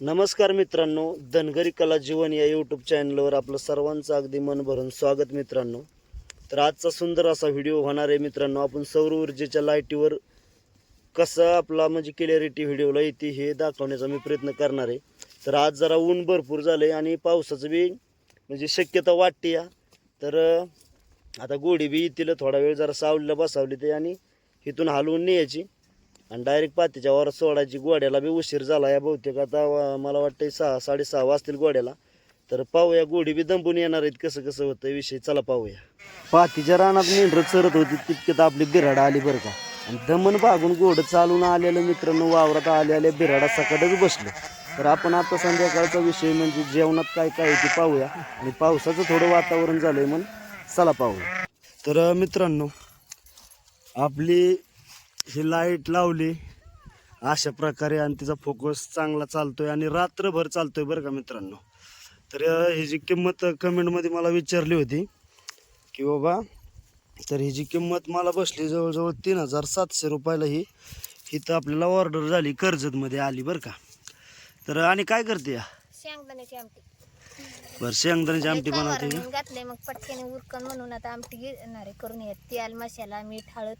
नमस्कार मित्रांनो धनगरी कला जीवन या यूट्यूब चॅनलवर आपलं सर्वांचं अगदी मन भरून स्वागत मित्रांनो. तर आजचा सुंदर असा व्हिडिओ होणार आहे मित्रांनो आपण सौर ऊर्जेच्या लाईटीवर कसं आपला म्हणजे क्लिअरिटी व्हिडिओला येते हे दाखवण्याचा मी प्रयत्न करणार आहे. तर आज जरा ऊन भरपूर झालं आहे आणि पावसाचं बी म्हणजे शक्यता वाटते या. तर आता गोडी बी येतील थोडा वेळ जरा सावलीला बसावली ते आणि इथून हलवून न्यायची. आणि डायरेक्ट पातीच्या वर सोडायची गोड्याला बी उशीर झाला या बहुतेक. आता मला वाटतं सहा साडेसहा वाजतील गोड्याला. तर पाहूया गोडी बी दंबून येणार आहेत. कसं कसं होतं विषय? चला पाहूया. पातीच्या रानात मेंढरं चरत होती. तितक्यात आपली बिराड आली बरं का. आणि दमन भागून गोड चालून आलेलं मित्रांनो वावरात आले आले बिराडा सकाळच बसलो. तर आपण आता संध्याकाळचा विषय म्हणजे जेवणात काय काय ते पाहूया. आणि पावसाचं थोडं वातावरण झालंय म्हणून चला पाहूया. तर मित्रांनो आपली ही लाइट लावली. अशा प्रकारे आणि तिचा फोकस चांगला चालतोय आणि रात्रभर चालतोय बरं का मित्रांनो. तर ह्याची किंमत कमेंटमध्ये मला विचारली होती की बाबा तर ह्याची किंमत मला बसली जवळजवळ तीन हजार सातशे रुपयाला ही इथं आपल्याला ऑर्डर झाली कर्जतमध्ये आली बरं का. तर आणि काय करते या? शेंगदाण्याची आमटी. बरं शेंगदाण्याची आमटी बनवते घातलंय मग पटक्याने उरकन म्हणून आता आमटी घेणार आहे करून येत तेल मसाला मीठ हळद.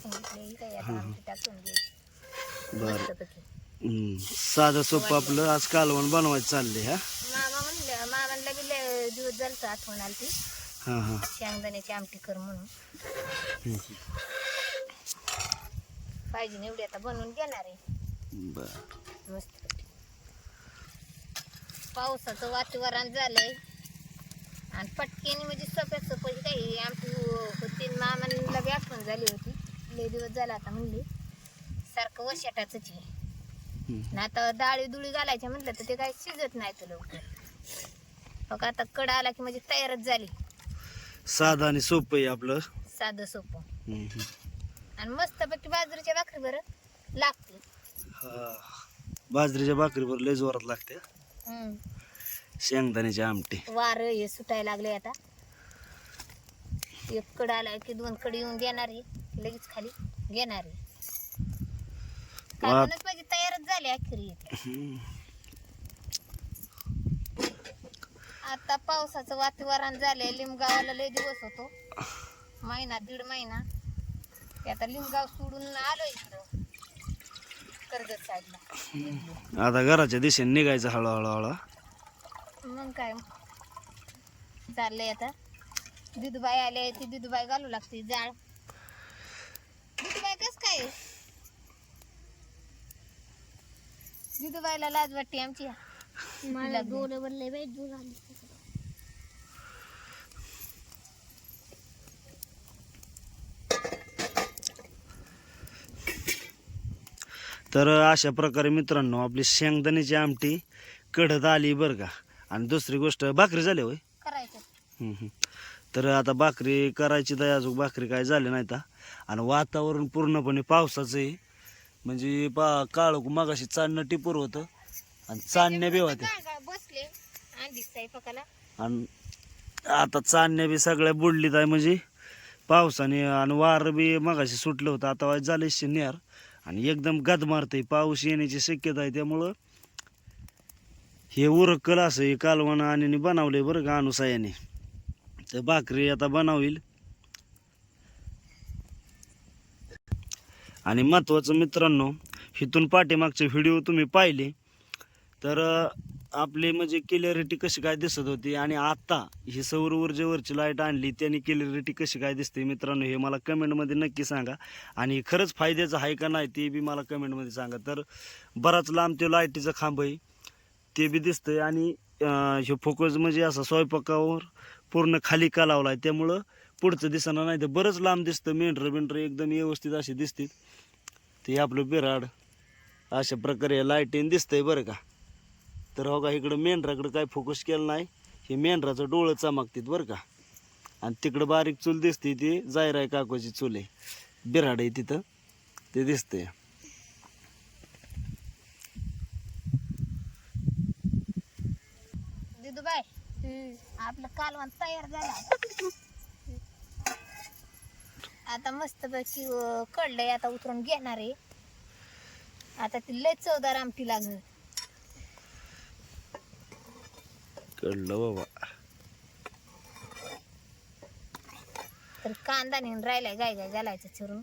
टाकून घेतली ही काय आता आमटी टाकून घ्यायची बरं. मस्तपैकी हम्म, साधं सोपं आपलं आज कालवण बनवायचं चाललंय हा? मामा म्हणलं मामांना बी लय दिवस झालं आठवण आली ती हां हां. शेंगदाण्याची आमटी कर म्हणून. पाहिजे एवढी आता बनवून घेणार आहे. बरं. मस्त. पावसाचं वातावरण झालंय. आणि पटकेने म्हणजे सोप्या सोपं काही आमची होती मामांना बी आठवण झाली होती. लय दिवस झाला आता म्हणली. सारखं वशाटाच आहे. आणि आता डाळी दुळी घालायच्या म्हटलं तर ते काही शिजत नाही तर लवकर. बघ आता कड आला की म्हणजे तयारच झाली. साधं आणि सोपं आहे आपलं. साधं सोपं. आणि मस्तपैकी बाजरीच्या भाकरी बरं लागते हा. बाजरीच्या भाकरीवर लय जोरात लागते. शेंगदाण्याची आमटी. वारं हे सुटायला लागले आता. एक कड आला की दोन कड येऊन देणार आहे. लगेच खाली घेणार आहे. कापूनच पाहिजे तयारच झाली अखेरी. आता पावसाचं वातावरण झालंय लिमगावाला लय दिवस होतो. महिना दीड महिना. ते आता लिमगाव सोडून आलो इकडं. कर्जत साईडला. आता घराच्या दिशेने निघायचं हळूहळू. हळू मग काय? चाललंय आता. दुधबाई आले ती दुधबाई घालू लागते. जाळ. कस काय दुधबाईला लाज वाटते आमची. मला दोन बनले बाई दूध तर अशा प्रकारे मित्रांनो आपली शेंगदाण्याची आमटी कढत आली बरं का? आणि दुसरी गोष्ट भाकरी झाली होय? करायचं. हम्म, हम्म. तर आता भाकरी करायची तर अजून भाकरी काय झाली नाही तर आणि वातावरण पूर्णपणे पावसाचं आहे. म्हणजे पा काळ मागाशी चांदणं टिपूर होतं. आणि चांदण्या बी होत्या. बसले स्वयंपाकाला आणि आता चांदण्या बी सगळ्या बुडलीत आहे. म्हणजे पावसाने आणि वार बी मगाशी सुटलं होतं. आता वाज झालं शनिवार. आणि एकदम गद मारते पाऊस येण्याची शक्यता आहे. त्यामुळं हे उरकल असं हे कालवण आणि बनवलंय बरं का अनुसायाने. तर भाकरी आता बनवील आणि महत्त्वाचं मित्रांनो इथून पाठीमागचे व्हिडिओ तुम्ही पाहिले. तर आपली म्हणजे क्लिअरिटी कशी काय दिसत होती आणि आता ही सौर ऊर्जेवरची लाइट आणली त्याने क्लिअरिटी कशी काय दिसते मित्रांनो हे मला कमेंटमध्ये नक्की सांगा. आणि खरंच फायद्याचं आहे का नाही ते बी मला कमेंटमध्ये सांगा. तर बराच लांब ते लाईटीचं खांब आहे ते बी दिसतंय. आणि हे फोकस म्हणजे असा स्वयंपाकावर पूर्ण खाली का लावला आहे त्यामुळं पुढचं दिसणार नाही तर बरंच लांब दिसतं मेंढरं बिंढरं एकदम व्यवस्थित असे दिसतील. ते आपलं बिराड अशा प्रकारे लाईटीन दिसतंय बरं का. तर हो का इकडं मेंढराकडं काय फोकस केलं नाही हे मेंढराचं डोळं चमकतात बरं का. आणि तिकडं बारीक चूल दिसते ती जायराय काकोची चूल आहे. बिराड आहे तिथं ते दिसतंय दुधबाई आपलं कालवण तयार झालं. आता मस्त पैकी कडलंय आता उतरून घेणार. आहे आता ती लय चवदार आमटी लागणार कळलं बाबा. तर कांदा नेऊन राहिलाय गाय गाय घालायचं चिरून.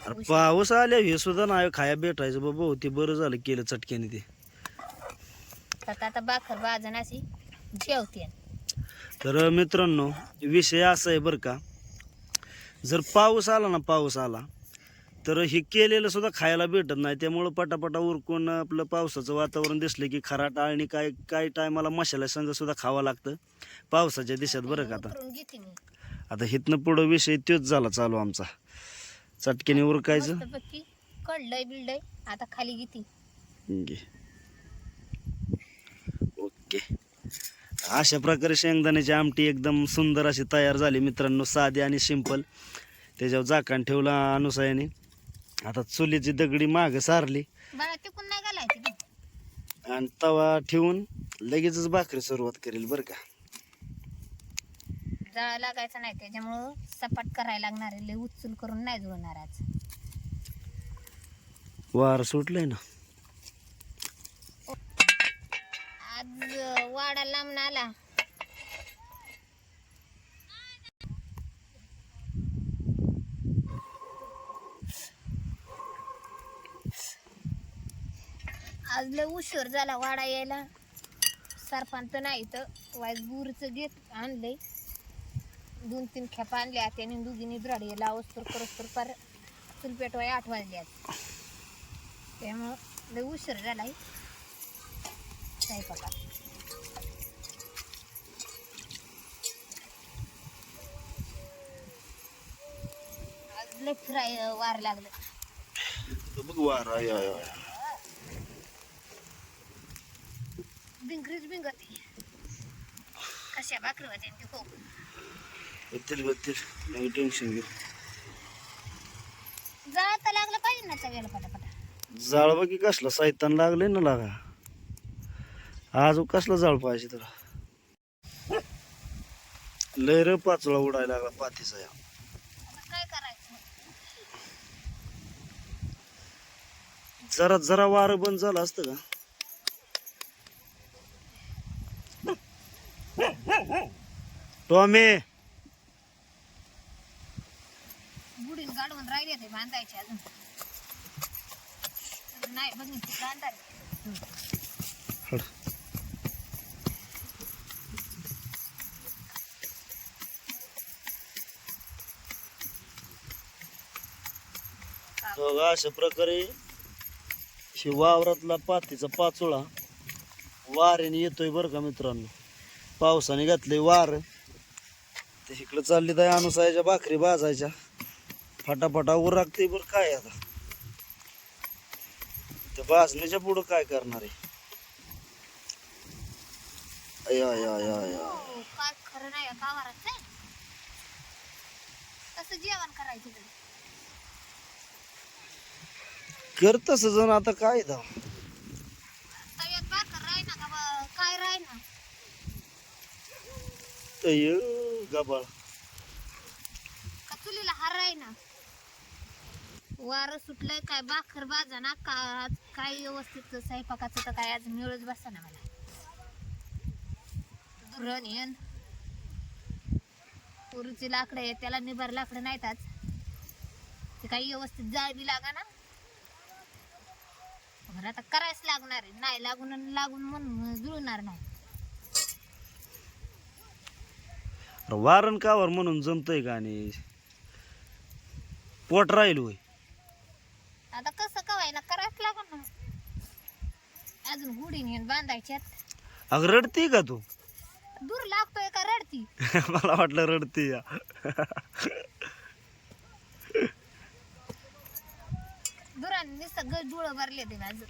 अरे पाऊस आल्या हे सुद्धा नाही खाया भेटायचं बाबा. हो ते बरं झालं केलं चटक्याने ते. तर आता बाखर अशी जेवते. तर मित्रांनो विषय असा आहे बरं का जर पाऊस आला ना पाऊस आला तर हे केलेलं सुद्धा खायला भेटत नाही. त्यामुळं पटापटा उरकून आपलं पावसाचं वातावरण दिसलं की खराट आणि काय काही टायमाला मसाला संग सुद्धा खावं लागतं. पावसाच्या दिशेत बरं का आता. आता हिथनं पुढं विषय तोच झाला चालू आमचा. चटकेने उरकायचं? कळलंय बिळलंय. आता खाली घेते. ओके. अशा प्रकारे शेंगदाण्याची आमटी एकदम सुंदर अशी तयार झाली मित्रांनो साधी आणि सिंपल त्याच्यावर झाकण ठेवला अनुसायाने. आता चुलीची दगडी मागं सारली. आणि तवा ठेवून लगेचच भाकरी सुरुवात करेल बरं का. जाळा लागायचं नाही त्याच्यामुळं सपाट करायला लागणार उचल करून नाही जुळणार आज. वार सुटलंय ना. आज वाडा लांब आला. आज लय उशीर झाला वाडा यायला. सरपंच नाही तर वाईट गुरचं घेत आणलंय. दोन तीन खेपा आणल्या. त्याने दुगीने ब्राडी यायला अवस्तर करस्तर पर चूल वाय आठ वाजले त्यामुळं लय उशीर झालाय. स्वयंपाकात. आज फिराय वार लागलं. बघ वार आय आय आय. बिंगरीच बिंगती कशा भाकरी होते ते खूप बत्तील बत्तील नाही टेन्शन घेऊ. जाळता लागलं पाहिजे ना पटापटा की कसला साहित्यान लागले ना लागा. आज कसला जाळ पाहिजे तुला? लय रे पाचोळा उडायला लागला पातीचा या. जरा जरा वारं बंद झालं असतं का? टॉमी! बुडीन गाडवून राहिले ते बांधायचे अजून. नाही बघ बांधाय बघा अशा प्रकारे हे वावरातला पातीचा पाचोळा वाऱ्याने येतोय बरं का मित्रांनो. पावसाने घातलंय वार. ते इकडं चालली तर अनुसायच्या भाकरी भाजायच्या. फटाफटा उरकते बरं काय आता. ते भाजण्याच्या पुढं काय करणार आहे? अय अय अय अय काय खरं नाही जेवण करायचं तरी कर तसं जण आता काय दा तव्यात भाकर राही ना का काय राही ना? अय गबाळ. का चुलीला हार राही ना? वारं सुटलंय काय भाकर बाजा ना का आज? काय व्यवस्थित स्वयंपाकाचं तर काय आज मिळच बसा ना मला धुरण येन. पुरीची लाकडं आहे त्याला निभार लाकडं नाहीत आज. ते काही व्यवस्थित जाळ बी लागा ना. बरं आता करायच लागणार आहे. नाही लागून आणि लागून म्हणून जुळणार नाही. वारण कावर म्हणून जमतय का आणि पोट राहील होय. आता कसं कवाय ना करायच लागणार ना. अजून गुढी नेऊन बांधायच्यात. अगं रडते का तू? दूर लागतोय का रडती? मला वाटलं रडते या सगळं डोळ भरले ते माझं.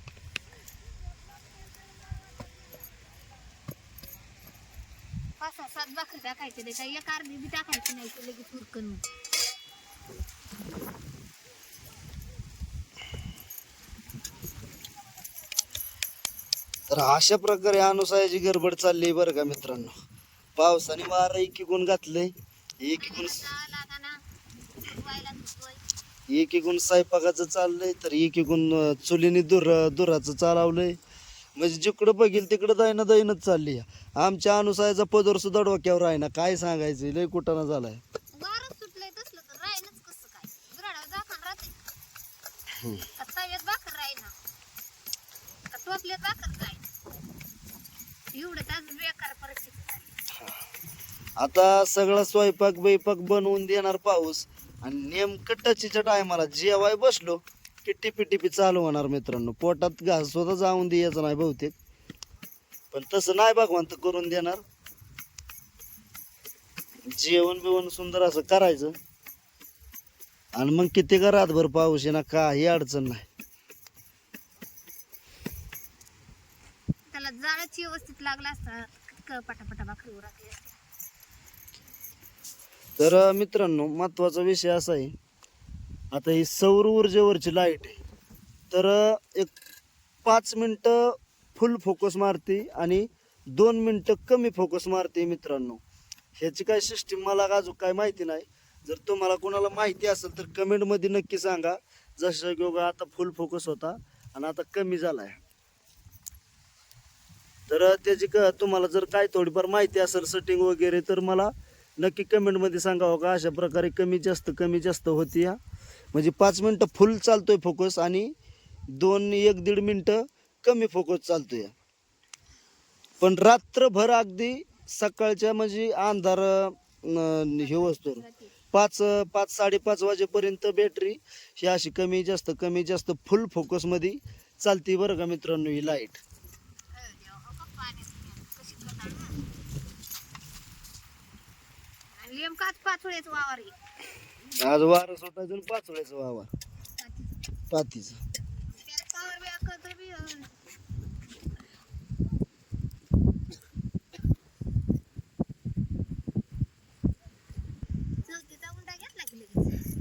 पाच सहा सात भाकरी टाकायचे ते काही एक अर्धी बी टाकायची नाही ते लगेच उरकन. तर अशा प्रकारे अनुसायाची गडबड चालली बरं का मित्रांनो. पावसाने वारा घातलंय एकीकून लागा ना धुवायला धुतोय एकीकून स्वयंपाकाचं चाललंय तर एकीकून अं, चुलीने दुर दुराचं चालवलंय. म्हणजे जिकडं बघील तिकडं जाईना दैनच चालली. आमच्या अनुसायाचा पदर सुद्धा डोक्यावर आहे ना काय सांगायचं लय कुटाणा झालाय. आता सगळा स्वयंपाक बैपाक बनवून देणार पाऊस. आणि नेमकं टचीच्या टायमाला जेवाय बसलो की टिपी टिपी चालू होणार मित्रांनो. पोटात घास स्वतः जाऊन द्यायचं नाही बहुतेक. पण तसं नाही भगवंत करून देणार. जेवण बिवण सुंदर असं करायचं. आणि मग किती का रातभर पाऊस येणार ना काही अडचण नाही. त्याला जाळच व्यवस्थित लागला असता पटापटा भाकरी तर मित्रांनो महत्त्वाचा विषय असा आहे. आता ही सौर ऊर्जेवरची लाइट आहे. तर एक पाच मिनटं फुल फोकस मारते आणि दोन मिनटं कमी फोकस मारते मित्रांनो. ह्याची काय सिस्टीम मला अजून काय माहिती नाही. जर तुम्हाला कोणाला माहिती असेल तर कमेंटमध्ये नक्की सांगा. जसं की बघा आता फुल फोकस होता आणि आता कमी झाला आहे तर त्याची क तुम्हाला जर काय थोडीफार माहिती असेल सेटिंग वगैरे तर मला नक्की कमेंटमध्ये सांगावं का? अशा प्रकारे कमी जास्त कमी जास्त होती या. म्हणजे पाच मिनटं फुल चालतोय फोकस आणि दोन एक दीड मिनटं कमी फोकस चालतोय पण रात्रभर अगदी सकाळच्या म्हणजे अंधार हे असतो पाच पाच साडेपाच वाजेपर्यंत बॅटरी ही अशी कमी जास्त कमी जास्त फुल फोकसमध्ये चालती बरं का मित्रांनो ही लाइट अरे देवा, हो का पाण्यात कशी कटाळं. पाचोळ्याचं वावर आहे. आज वारं सुटायचं आणि पाचोळ्याचं वावर. पातीचं त्याला पावर बी अकळतं बी, अं, चौथीचा उंडा घेतला की लगेच.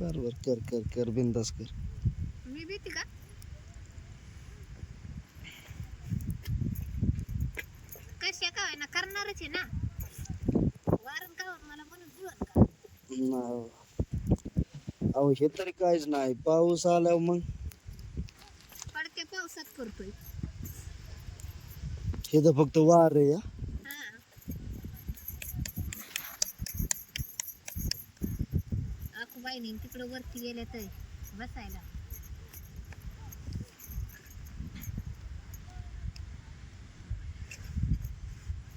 बरोबर कर कर कर बिंदास कर मी भीती का कशा का ना करणारच आहे ना वारण का मला म्हणून जुळण का नाव. अहो हे तरी काहीच नाही. पाऊस आल्यावर मग? पावसात करतोय हे तर फक्त वार आहे हा. हा. आकू बाईने तिकडं वरती गेल्या तर बसायला.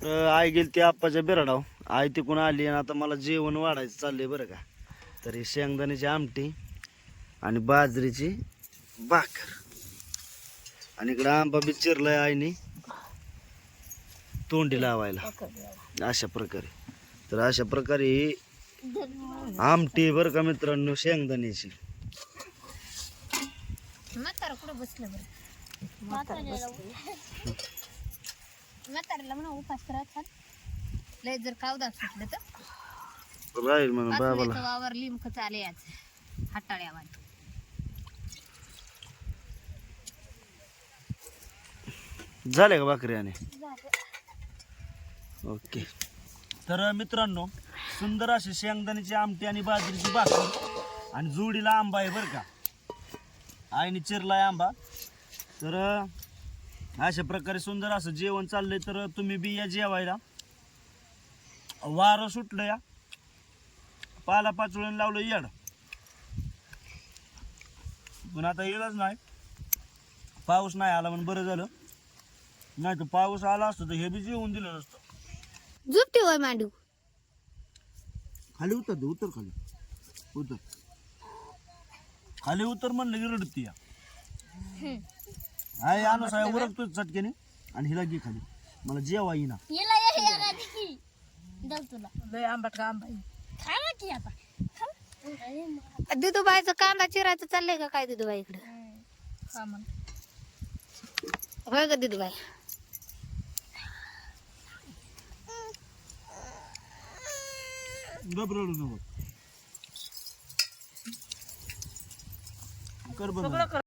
तर आई गेली ती आप्पाच्या बिराडाव आई तिकडून आली आणि आता मला जेवण वाढायचं चाललंय बरं का. तर ही शेंगदाण्याची आमटी आणि बाजरीची भाकर. आणि इकडं आंबा बी चिरलाय आईने. तोंडी लावायला. अशा प्रकारे. तर अशा प्रकारे ही आमटी बरं का मित्रांनो शेंगदाण्याची. उपास लय जर कावदा सुटलं तर. राहील म्हणून बाबाला. वावर आज हाताळ्यावर झाले का भाकरी आणि? ओके. तर मित्रांनो सुंदर अशी शेंगदाण्याची आमटी आणि बाजरीची भाकर आणि जोडीला आंबा आहे बरं का. आईने चिरलाय आंबा. तर अशा प्रकारे सुंदर असं जेवण चाललंय. तर तुम्ही बी या जेवायला. वारं सुटलं या. पाला पाचोळ्यानं लावलं येड. पण आता येलच नाही. पाऊस नाही आला म्हणून बरं झालं. नाही तर पाऊस आला असतो तर हे बी जेवून दिलं नसतं. झोपते होय मांडू. खाली उतर दे उतर खाली. उतर. खाली उतर म्हणलं की रडती या. हाय आलो साहेब उरकतो चटकेने आणि हिला घे खाली. मला जेवा येईना. दुधूबाईचं कांदा चिरायचं चाललंय का काय दुधूबाई इकडं? होय का दुधूबाई कर